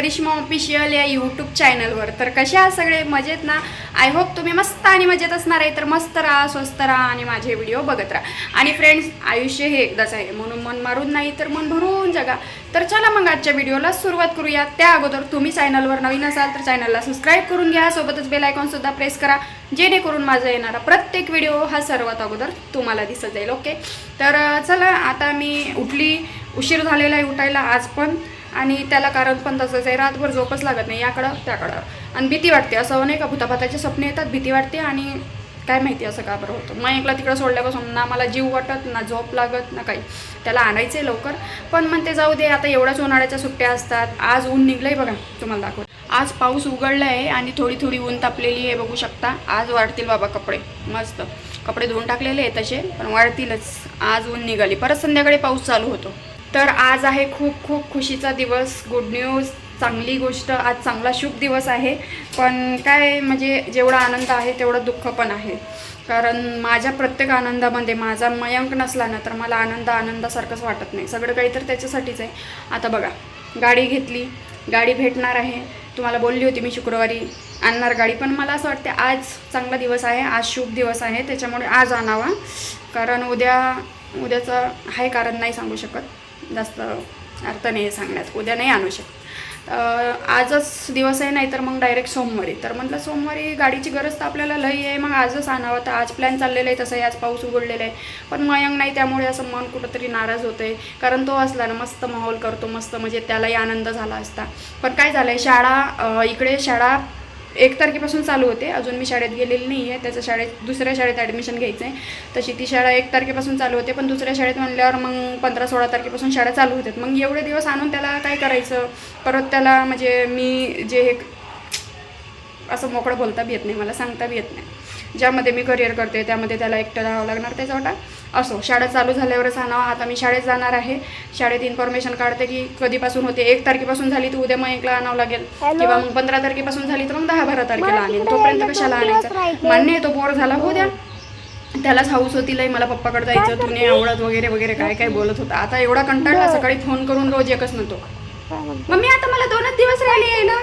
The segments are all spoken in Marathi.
करिश्मा ऑफिशियल या यूट्यूब चॅनलवर तर कसे आहात सगळे? मजेत ना? आय होप तुम्ही मस्त आणि मजेत असणार आहे. तर मस्त राहा स्वस्त राहा आणि माझे व्हिडिओ बघत राहा. आणि फ्रेंड्स आयुष्य हे एकदाच आहे. म्हणून मन मारून नाही तर मन भरून जगा. तर चला मग आजच्या व्हिडिओला सुरुवात करूया. त्या अगोदर तुम्ही चॅनलवर नवीन असाल तर चॅनलला सबस्क्राईब करून घ्या. सोबतच बेल आयकॉनसुद्धा प्रेस करा. जेणेकरून माझा येणारा प्रत्येक व्हिडिओ हा सर्वात अगोदर तुम्हाला दिसत जाईल. ओके तर चला आता मी उठली. उशीर झालेला आहे उठायला. आज पण आणि त्याला कारण पण तसंच आहे रातभर झोपच लागत नाही याकडं त्याकडं आणि भीती वाटते असं नाही का भूताभाताचे स्वप्न येतात भीती वाटते आणि काय माहिती असं का बरं होतं. मग एकला तिकडं सोडल्यापासून ना मला जीव वाटत ना झोप लागत ना काही. त्याला आणायचं आहे लवकर पण म्हणते जाऊ दे आता एवढ्याच उन्हाळ्याच्या सुट्ट्या असतात. आज ऊन निघलंय बघा तुम्हाला दाखव आज पाऊस उघडला आहे आणि थोडी थोडी ऊन तापलेली आहे बघू शकता. आज वाढतील बाबा कपडे मस्त. कपडे धुवून टाकलेले आहे तसे पण वाढतीलच. आज ऊन निघाली. परत संध्याकाळी पाऊस चालू होतो. तर आज आहे खूप खूप खुशीचा दिवस. गुड न्यूज चांगली गोष्ट. आज चांगला शुभ दिवस आहे. पण काय म्हणजे जेवढा आनंद आहे तेवढं दुःख पण आहे. कारण माझ्या प्रत्येक आनंदामध्ये माझा मयंक नसला ना तर मला आनंद आनंदासारखंच वाटत नाही. सगळं काही तर त्याच्यासाठीच आहे. आता बघा गाडी घेतली. गाडी भेटणार आहे. तुम्हाला बोलली होती मी शुक्रवारी आणणार गाडी पण मला असं वाटते आज चांगला दिवस आहे आज शुभ दिवस आहे. त्याच्यामुळे आज आणावा. कारण उद्या उद्याचं आहे कारण नाही सांगू शकत. जास्त अर्थ नाही आहे सांगण्यात. उद्या नाही आणू शकत. आजच दिवस आहे नाही तर मग डायरेक्ट सोमवारी. तर म्हटलं सोमवारी गाडीची गरज तर आपल्याला लई आहे मग आजच आणावं. तर आज प्लॅन चाललेला आहे तसंही आज पाऊस उघडलेला आहे. पण मयंक नाही त्यामुळे असं मन कुठंतरी नाराज होतं आहे कारण तो असला ना मस्त माहोल करतो मस्त म्हणजे त्यालाही आनंद झाला असता. पण काय झालं आहे शाळा इकडे शाळा एक तारखेपासून चालू होते. अजून मी शाळेत गेलेली नाही आहे त्याचं शाळेत दुसऱ्या शाळेत ॲडमिशन घ्यायचं आहे तशी ती शाळा एक तारखेपासून चालू होते पण दुसऱ्या शाळेत म्हणल्यावर मग पंधरा सोळा तारखेपासून शाळा चालू होतात. मग एवढे दिवस आणून त्याला काय करायचं? परत त्याला म्हणजे मी जे हे असं मोकळं बोलता बी येत नाही मला सांगता बी येत नाही. ज्यामध्ये मी करिअर करते त्यामध्ये त्याला एकटं राहावं लागणार त्याचा वाटा असो. शाळा चालू झाल्यावरच आणावं आता मी शाळेत जाणार आहे. शाळेत इन्फॉर्मेशन काढते की कधीपासून होते? एक तारखेपासून झाली तर उद्या मग एकला आणावं लागेल. किंवा मग पंधरा तारखेपासून झाली तर मग दहा बारा तारखेला आणेल. तोपर्यंत कशाला आणायचं? मान्य आहे तो बोर झाला. हो. द्या त्यालाच हाऊस होती लई मला पप्पाकडे जायचं तुने आवडत वगैरे वगैरे काय काय बोलत होता. आता एवढा कंटाळला सकाळी फोन करून रोज एकच नव्हतो मम्मी आता मला दोनच दिवस राहिले आहे ना.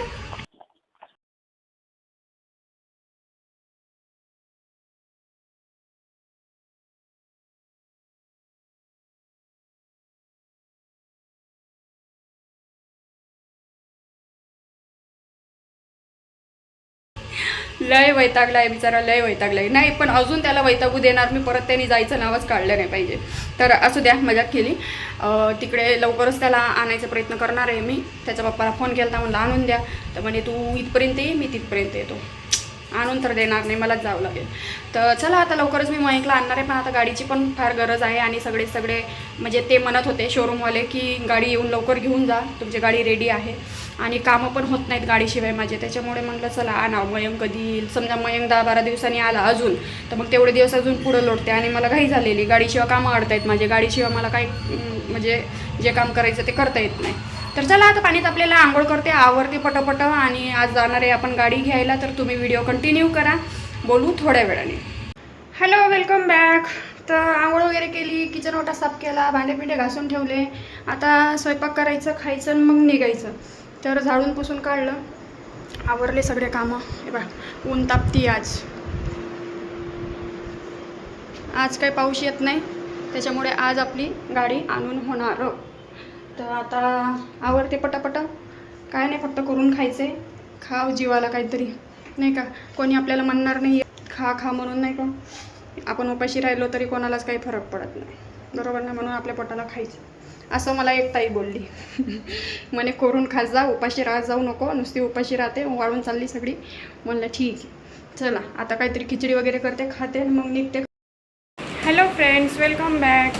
लय वैतागलाय बिचारा लय वैतागलाय नाही पण अजून त्याला वैतागू देणार मी परत त्यांनी जायचं नावच काढलं नाही पाहिजे. तर असू द्या मजा केली. तिकडे लवकरच त्याला आणायचा प्रयत्न करणार आहे मी. त्याच्या पप्पाला फोन केला तर म्हणलं आणून द्या. तर म्हणे तू इथपर्यंत ये मी तिथपर्यंत येतो. आणून तर देणार नाही मलाच जावं लागेल. तर चला आता लवकरच मी मयंकला आणणार आहे पण आता गाडीची पण फार गरज आहे आणि सगळे सगळे म्हणजे ते म्हणत होते शोरूमवाले की गाडी येऊन लवकर घेऊन जा तुमची गाडी रेडी आहे. आणि कामं पण होत नाहीत गाडीशिवाय माझे त्याच्यामुळे म्हटलं चला आणा मयंक कधी येईल समजा मयंक दहा बारा दिवसांनी आला अजून तर मग तेवढे दिवस अजून पुढं लोटते आणि मला घाई झालेली. गाडीशिवाय कामं अडतायत माझे गाडीशिवाय मला काही म्हणजे जे काम करायचं ते करता येत नाही. तर चला आता पाणी आपल्याला आंघोळ करते आवरते पटपट आणि आज जाणार आहे आपण गाडी घ्यायला तर तुम्ही व्हिडिओ कंटिन्यू करा. बोलू थोड्या वेळाने. हॅलो वेलकम बॅक तर आंघोळ वगैरे केली किचन ओटा साफ केला भांडे पिंडे घासून ठेवले. आता स्वयंपाक करायचं खायचं आणि मग निघायचं. तर झाडून पुसून काढलं. आवरले सगळे कामं. हे बघ ऊन तापती आज. आज काही पाऊस येत नाही. त्याच्यामुळे आज आपली गाडी आणून होणार. तर आता आवडते पटापट. काय नाही फक्त करून खायचे. खाव जीवाला काहीतरी. नाही का? कोणी आपल्याला म्हणणार नाही खा खा म्हणून नाही का? आपण उपाशी राहिलो तरी कोणालाच काही फरक पडत नाही. बरोबर ना? म्हणून आपल्या पोटाला खायचं. असं मला एक ताई बोलली. म्हणे करून खा जा. उपाशी राहत जाऊ नको. नुसती उपाशी राहते. वाळून चालली सगळी. म्हणलं ठीक आहे. चला. आता काहीतरी खिचडी वगैरे करते खाते आणि मग निघते. हॅलो फ्रेंड्स वेलकम बॅक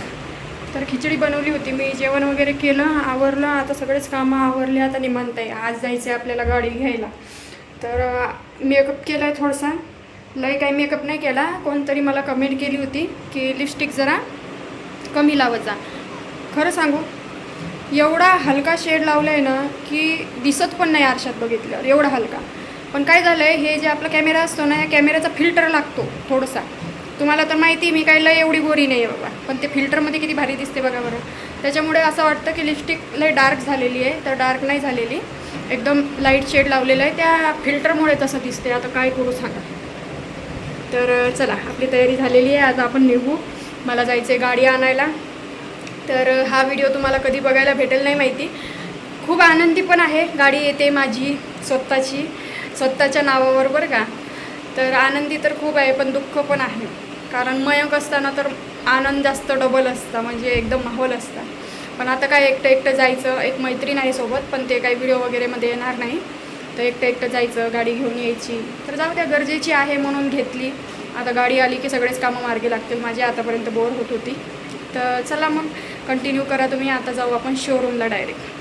तर खिचडी बनवली होती. मी जेवण वगैरे केलं आवरलं. आता सगळेच कामं आवरले. आता निमंत आहे. आज जायचं आहे आपल्याला गाडी घ्यायला. तर मेकअप केला आहे थोडासा. लय काही मेकअप नाही केला. कोणतरी मला कमेंट केली होती की लिपस्टिक जरा कमी लावायचा खरं सांगू एवढा हलका शेड लावला आहे ना की दिसत पण नाही आरशात बघितल्यावर. एवढा हलका. पण काय झालं आहे हे जे आपला कॅमेरा असतो ना या कॅमेऱ्याचा फिल्टर लागतो थोडासा. तुम्हाला तर माहिती मी काय लय एवढी गोरी नाही आहे बाबा. पण ते फिल्टरमध्ये किती भारी दिसते बघा बरं. त्याच्यामुळे असं वाटतं की लिपस्टिक लय डार्क झालेली आहे तर डार्क नाही झालेली. एकदम लाइट शेड लावलेलं आहे. त्या फिल्टरमुळे तसं दिसते आता काय करू सांगा. तर चला आपली तयारी झालेली आहे. आज आपण निघू. मला जायचं आहे गाडी आणायला. तर हा व्हिडिओ तुम्हाला कधी बघायला भेटेल नाही माहिती. खूप आनंदी पण आहे. गाडी येते माझी स्वतःची स्वतःच्या नावावर बरं का? तर आनंदी तर खूप आहे पण दुःख पण आहे. कारण मयंक असताना तर आनंद जास्त डबल असता म्हणजे एकदम माहोल असता. पण आता काय एकटं एकटं जायचं एक मैत्रीण आहे सोबत पण ते काही व्हिडिओ वगैरेमध्ये येणार नाही. तर एकटं एकटं जायचं गाडी घेऊन यायची. तर जाऊ त्या गरजेची आहे म्हणून घेतली. आता गाडी आली की सगळेच कामं मार्गी लागतील. माझी आतापर्यंत बोर होत होती. तर चला मग कंटिन्यू करा तुम्ही. आता जाऊ आपण शोरूमला डायरेक्ट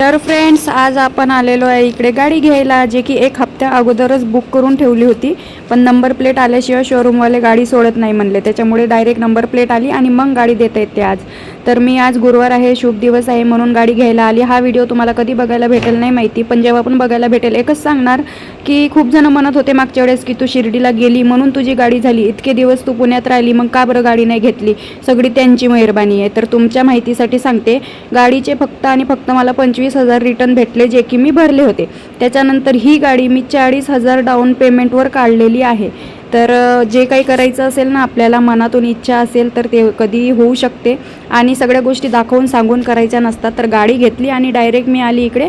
तर फ्रेंड्स आज आपण आलेलो आहे इकडे गाडी घ्यायला जे की एक हप्ता त्या अगोदरच बुक करून ठेवली होती. पण नंबर प्लेट आल्याशिवाय शोरूमवाले गाडी सोडत नाही म्हणले. त्याच्यामुळे डायरेक्ट नंबर प्लेट आली आणि मग गाडी देता येते आज. तर मी आज गुरुवार आहे शुभ दिवस आहे म्हणून गाडी घ्यायला आली. हा व्हिडिओ तुम्हाला कधी बघायला भेटेल नाही माहिती. पण जेव्हा पण बघायला भेटेल एकच सांगणार की खूप जण म्हणत होते मागच्या वेळेस की तू शिर्डीला गेली म्हणून तुझी गाडी झाली. इतके दिवस तू पुण्यात राहिली मग का बरं गाडी नाही घेतली? सगळी त्यांची मेहरबानी आहे. तर तुमच्या माहितीसाठी सांगते गाडीचे फक्त आणि फक्त मला पंचवीस हजार रिटर्न भेटले जे की मी भरले होते. त्याच्यानंतर ही गाडी मी चाळीस हजार डाऊन पेमेंटवर काढलेली आहे. तर जे काही करायचं असेल ना आपल्याला मनातून इच्छा असेल तर ते कधीही होऊ शकते. आणि सगळ्या गोष्टी दाखवून सांगून करायच्या नसतात तर गाडी घेतली आणि डायरेक्ट मी आली इकडे.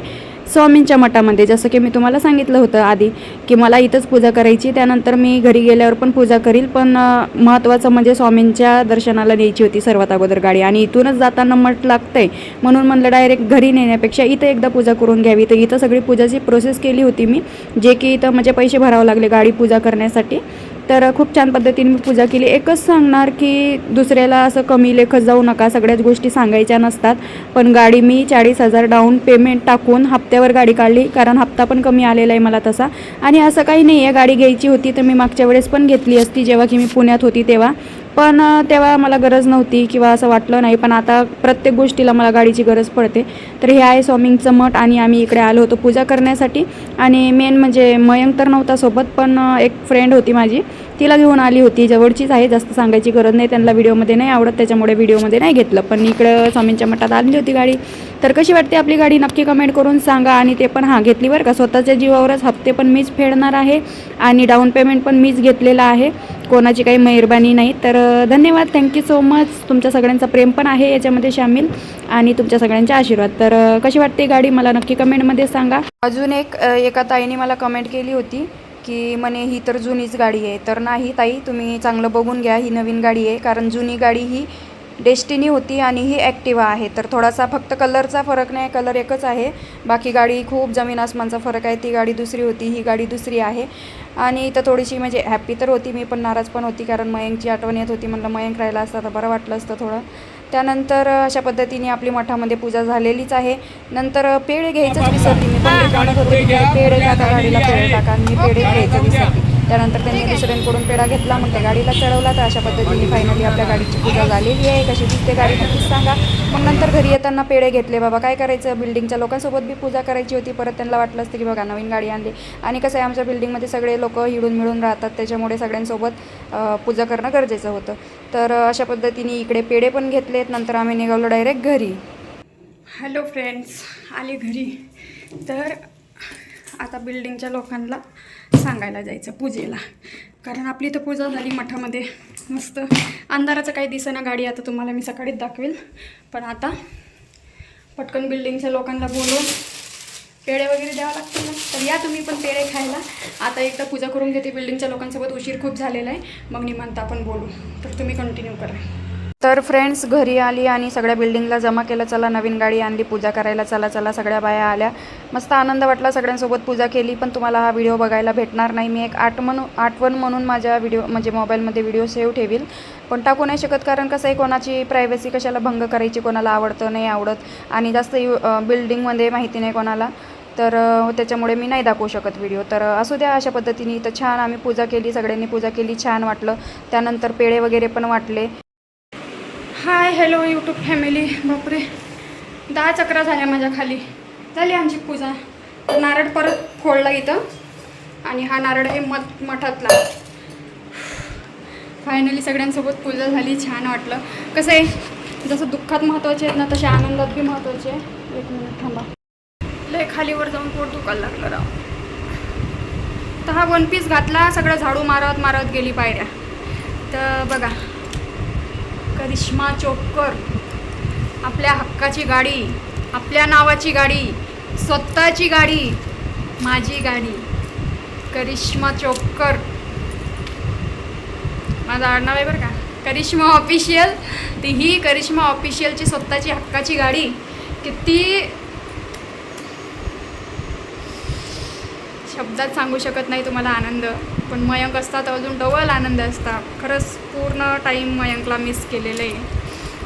स्वामींच्या मठामध्ये जसं की मी तुम्हाला सांगितलं होतं आधी की मला इथंच पूजा करायची त्यानंतर मी घरी गेल्यावर पण पूजा करील पण महत्त्वाचं म्हणजे स्वामींच्या दर्शनाला न्यायची होती सर्वात अगोदर गाडी. आणि इथूनच जाताना मठ लागतंय. म्हणून म्हणलं डायरेक्ट घरी नेण्यापेक्षा इथं एकदा पूजा करून घ्यावी. तर इथं सगळी पूजाची प्रोसेस केली होती मी जे की इथं म्हणजे पैसे भरावं लागले गाडी पूजा करण्यासाठी. तर खूप छान पद्धतीने मी पूजा केली. एकच सांगणार की दुसऱ्याला असं कमी लेखत जाऊ नका सगळ्याच गोष्टी सांगायच्या नसतात. पण गाडी मी चाळीस हजार डाऊन पेमेंट टाकून हप्त्यावर गाडी काढली कारण हप्ता पण कमी आलेला आहे मला तसा. आणि असं काही नाही आहे गाडी घ्यायची होती तर मी मागच्या वेळेस पण घेतली असती जेव्हा की मी पुण्यात होती तेव्हा. पण तेव्हा मला गरज नव्हती किंवा असं वाटलं नाही. पण आता प्रत्येक गोष्टीला मला गाडीची गरज पडते. तर हे आहे स्वामींचं मठ आणि आम्ही इकडे आलो होतो पूजा करण्यासाठी. आणि मेन म्हणजे मयंक तर नव्हता सोबत पण एक फ्रेंड होती माझी. तिला घेऊन आली होती. जवळचीच आहे जास्त सांगायची गरज नाही. त्यांना व्हिडिओमध्ये नाही आवडत त्याच्यामुळे व्हिडिओमध्ये नाही घेतलं. पण इकडं स्वामींच्या मठात आणली होती गाडी. तर कशी वाटते आपली गाडी? नक्की कमेंट करून सांगा आणि ते पण हां घेतली बरं का. स्वतःच्या जीवावरच हप्ते पण मीच फेडणार आहे आणि डाऊन पेमेंट पण मीच घेतलेलं आहे. कोणाची काही मेहरबानी नाही. तर धन्यवाद. थँक्यू सो मच तुमच्या सगळ्यांचं प्रेम पण आहे याच्यामध्ये सामील आणि तुमच्या सगळ्यांचे आशीर्वाद. तर कशी वाटते गाडी? मला नक्की कमेंटमध्ये सांगा. अजून एक एका ताईने मला कमेंट केली होती की म्हणे ही तर जुनीच गाडी आहे. तर नाही ताई तुम्ही चांगलं बघून घ्या. ही नवीन गाडी आहे. कारण जुनी गाडी ही डेस्टिनी होती आणि ही ॲक्टिवा आहे. तर थोडासा फक्त कलरचा फरक नाही कलर एकच आहे. बाकी गाडी खूप जमीन आसमानचा फरक आहे. ती गाडी दुसरी होती ही गाडी दुसरी आहे. आणि इथं थोडीशी म्हणजे हॅप्पी तर होती मी पण नाराज पण होती कारण मयंकची आठवण येत होती. म्हणलं मयंक राहिला असता तर बरं वाटलं असतं थोडं. त्यानंतर अशा पद्धतीने आपली मठामध्ये पूजा झालेलीच आहे. नंतर पेढे घ्यायचंच विसरली मी. पण पेढे टाका गाडीला पेढे टाका आणि मी पेढे घ्यायचं विसरली. त्यानंतर त्यांनी दुसऱ्यांकडून पेढा घेतला मग त्या गाडीला चढवला. तर अशा पद्धतीने फायनली आपल्या गाडीची पूजा झालेली आहे. कशी दिसते गाडी नक्कीच सांगा. मग नंतर घरी येताना पेढे घेतले. बाबा काय करायचं? बिल्डिंगच्या लोकांसोबत बी पूजा करायची होती. परत त्यांना वाटलं असतं की बघा नवीन गाडी आणली. आणि कसं आहे आमच्या बिल्डिंगमध्ये सगळे लोक हिडून मिळून राहतात. त्याच्यामुळे सगळ्यांसोबत पूजा करणं गरजेचं होतं. तर अशा पद्धतीने इकडे पेढे पण घेतलेत. नंतर आम्ही निघालो डायरेक्ट घरी. हॅलो फ्रेंड्स आले घरी. तर आता बिल्डिंगच्या लोकांना सांगायला जायचं पूजेला. कारण आपली तर पूजा झाली मठामध्ये. मस्त. अंधाराचं काही दिसेना गाडी आता तुम्हाला मी सकाळीच दाखवेल. पण आता पटकन बिल्डिंगच्या लोकांना बोलून पेढे वगैरे द्यावं लागतील ना. तर या तुम्ही पण पेढे खायला. आता एकदा पूजा करून घेते. बिल्डिंगच्या लोकांसोबत उशीर खूप झालेला आहे. मग निमांत आपण बोलू. तर तुम्ही कंटिन्यू करा. तर फ्रेंड्स घरी आली आणि सगळ्या बिल्डिंगला जमा केलं. चला नवीन गाडी आणली. पूजा करायला चला चला सगळ्या बाया आल्या. मस्त आनंद वाटला सगळ्यांसोबत पूजा केली पण तुम्हाला हा व्हिडिओ बघायला भेटणार नाही. मी एक आठवण आठवण म्हणून माझ्या व्हिडिओ म्हणजे मोबाईलमध्ये व्हिडिओ सेव्ह ठेवील. पण टाकू नाही शकत कारण कसं आहे कोणाची प्रायव्हसी कशाला भंग करायची कोणाला आवडतं नाही आवडत. आणि जास्त यु बिल्डिंगमध्ये माहिती नाही कोणाला. तर त्याच्यामुळे मी नाही दाखवू शकत व्हिडिओ तर असू द्या अशा पद्धतीने. तर छान आम्ही पूजा केली सगळ्यांनी पूजा केली छान वाटलं. त्यानंतर पेढे वगैरे पण वाटले. Hello YouTube family. बापरे. दहा चक्रा झाल्या माझ्या खाली. झाली आमची पूजा. नारळ परत फोडला इथं. आणि हा नारळ आहे मठ मठातला. फायनली सगळ्यांसोबत पूजा झाली. छान वाटलं. कसं आहे? जसं दुःखात महत्त्वाचे आहेत ना तसे आनंदात बी महत्त्वाचे आहे. एक मिनिट थांबा. लय खालीवर जाऊन पोट दुखायला लागलं राव. तर हा वन पीस घातला सगळं झाडू मारत मारत गेली पायऱ्या. तर बघा. करिश्मा चोपकर. आपल्या हक्काची गाडी आपल्या नावाची गाडी स्वतःची गाडी माझी गाडी. करिश्मा चोपकर. माझं आडनाव आहे बरं का? करिश्मा ऑफिशियल. ती ही करिश्मा ऑफिशियलची स्वतःची हक्काची गाडी. किती शब्दात सांगू शकत नाही तुम्हाला आनंद पण मयंक असता तर अजून डबल आनंद असता खरंच पूर्ण टाईम मयंकला मिस केलेलं आहे.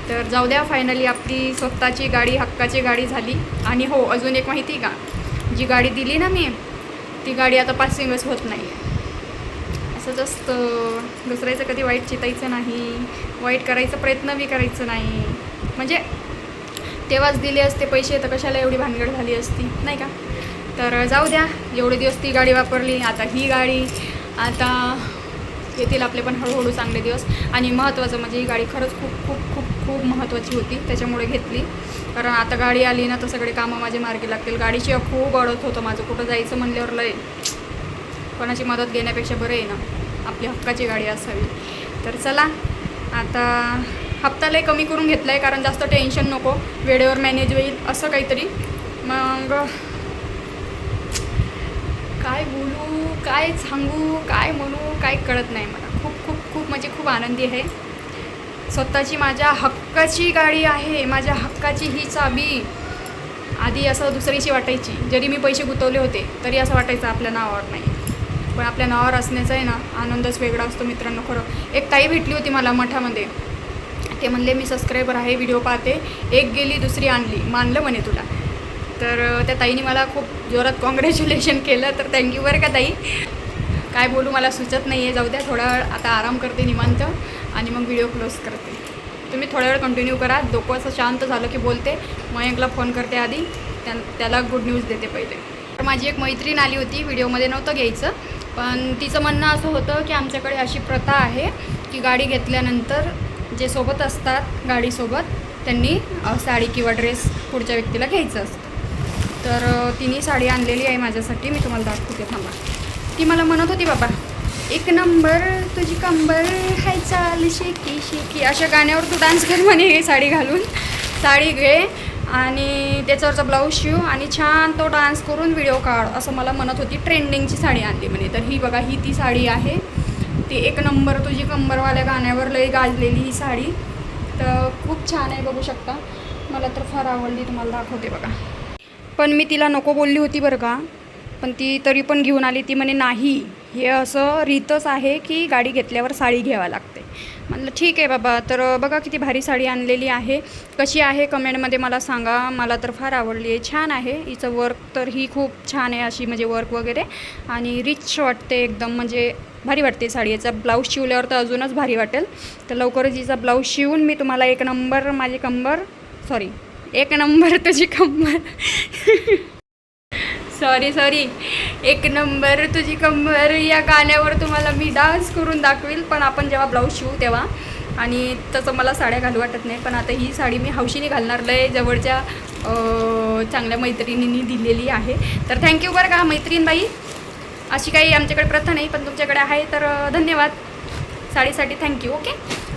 तर जाऊ द्या फायनली आपली स्वतःची गाडी हक्काची गाडी झाली. आणि हो अजून एक माहिती आहे का? जी गाडी दिली ना मी ती गाडी आता पासिंगच होत नाही आहे असंच असतं दुसऱ्याचं कधी वाईट चितायचं नाही वाईट करायचा प्रयत्न बी करायचं नाही. म्हणजे तेव्हाच दिले असते पैसे तर कशाला एवढी भानगड झाली असती नाही का? तर जाऊ द्या एवढे दिवस ती गाडी वापरली आता ही गाडी आता येतील आपले पण हळूहळू चांगले दिवस. आणि महत्त्वाचं म्हणजे ही गाडी खरंच खूप खूप खूप खूप महत्त्वाची होती. त्याच्यामुळे घेतली. कारण आता गाडी आली ना तर सगळे कामं माझे मार्गी लागतील. गाडीची खूप अडत होतं माझं. कुठं जायचं म्हणल्यावर लय कोणाची मदत घेण्यापेक्षा बरं आहे ना. आपली हक्काची गाडी असावी. तर चला आता हप्ता लय कमी करून घेतला आहे कारण जास्त टेन्शन नको. वेळेवर मॅनेज होईल असं काहीतरी. मग काय बोलू काय सांगू काय म्हणू? काय कळत नाही मला. खूप खूप खूप म्हणजे खूप आनंदी आहे. स्वतःची माझ्या हक्काची गाडी आहे. माझ्या हक्काची ही चाबी. आधी असं दुसरीशी वाटायची. जरी मी पैसे गुंतवले होते तरी असं वाटायचं आपल्या नावावर नाही. पण आपल्या नावावर असण्याचा आहे ना आनंदच वेगळा असतो मित्रांनो. खरं एक ताई भेटली होती मला मठामध्ये. ते म्हणले मी सबस्क्रायबर आहे व्हिडिओ पाहते. एक गेली दुसरी आणली. मानलं म्हणे तुला. तर त्या ताईने मला खूप जोरात कॉंग्रॅच्युलेशन केलं. तर थँक्यू बरं का ताई. काय बोलू मला सुचत नाही आहे. जाऊ द्या थोडा वेळ आता आराम करते निवांत आणि मग व्हिडिओ क्लोज करते. तुम्ही थोडा वेळ कंटिन्यू करा. डोकं असं शांत झालं की बोलते. मयंकला फोन करते आधी. त्या त्याला गुड न्यूज देते पहिले. तर माझी एक मैत्रीण आली होती. व्हिडिओमध्ये नव्हतं घ्यायचं. पण तिचं म्हणणं असं होतं की आमच्याकडे अशी प्रथा आहे की गाडी घेतल्यानंतर जे सोबत असतात गाडीसोबत त्यांनी साडी किंवा ड्रेस पुढच्या व्यक्तीला घ्यायचं असतं. तर तिने साडी आणलेली आहे माझ्यासाठी. मी तुम्हाला दाखवते. थांबा. ती मला म्हणत होती बाबा एक नंबर तुझी कंबर हाय चाल शेकी शेकी. अशा गाण्यावर तू डान्स कर म्हणे साडी घालून. साडी घे आणि त्याच्यावरचा ब्लाऊज शिव आणि छान तो डान्स करून व्हिडिओ काढ असं मला म्हणत होती. ट्रेंडिंगची साडी आणली म्हणे. तर ही बघा ही ती साडी आहे. ती एक नंबर तुझी कंबरवाल्या गाण्यावर लई गाजलेली ही साडी. तर खूप छान आहे बघू शकता. मला तर फार आवडली तुम्हाला दाखवते बघा. पण मी तिला नको बोलली होती बरं का. पण ती तरी पण घेऊन आली. ती म्हणे नाही हे असं रीतच आहे की गाडी घेतल्यावर साडी घ्यावा लागते. म्हटलं ठीक आहे बाबा तर बघा किती भारी साडी आणलेली आहे. कशी आहे कमेंटमध्ये मला सांगा. मला तर फार आवडली आहे. छान आहे. हिचं वर्क तर ही खूप छान आहे अशी म्हणजे वर्क वगैरे. आणि रिच वाटते एकदम. म्हणजे भारी वाटते साडी. याचा ब्लाऊज शिवल्यावर तर अजूनच भारी वाटेल. तर लवकरच हिचा ब्लाऊज शिवून मी तुम्हाला एक नंबर माझी कंबर सॉरी एक नंबर तुझी कंबर. सॉरी सॉरी एक नंबर तुझी कंबर या गाण्यावर तुम्हाला मी डान्स करून दाखवेल पण आपण जेव्हा ब्लाऊज शिवू तेव्हा. आणि तसं मला साड्या घालू वाटत नाही पण आता ही साडी मी हौशीने घालणार लय जवळच्या चांगल्या मैत्रिणींनी दिलेली आहे. तर थँक्यू बरं का मैत्रीणबाई. अशी काही आमच्याकडे प्रथा नाही पण तुमच्याकडे आहे तर धन्यवाद. साडीसाठी थँक्यू ओके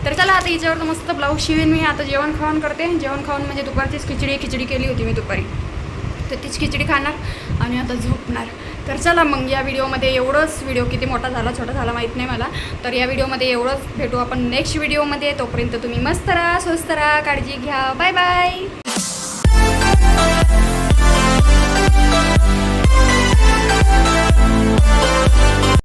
तर चला आता हिच्यावर मस्त ब्लाऊज शिवेन मी आता जेवण खावण करते. जेवण खावण म्हणजे दुपारचीच खिचडी खिचडी केली होती मी दुपारी. तर तीच खिचडी खाणार आणि आता झोपणार. तर चला मग या व्हिडिओमध्ये एवढंच. व्हिडिओ किती मोठा झाला छोटा झाला माहीत नाही मला. तर या व्हिडिओमध्ये एवढंच. भेटू आपण नेक्स्ट व्हिडिओमध्ये. तोपर्यंत तुम्ही मस्त राहा स्वस्त राहा काळजी घ्या. Bye bye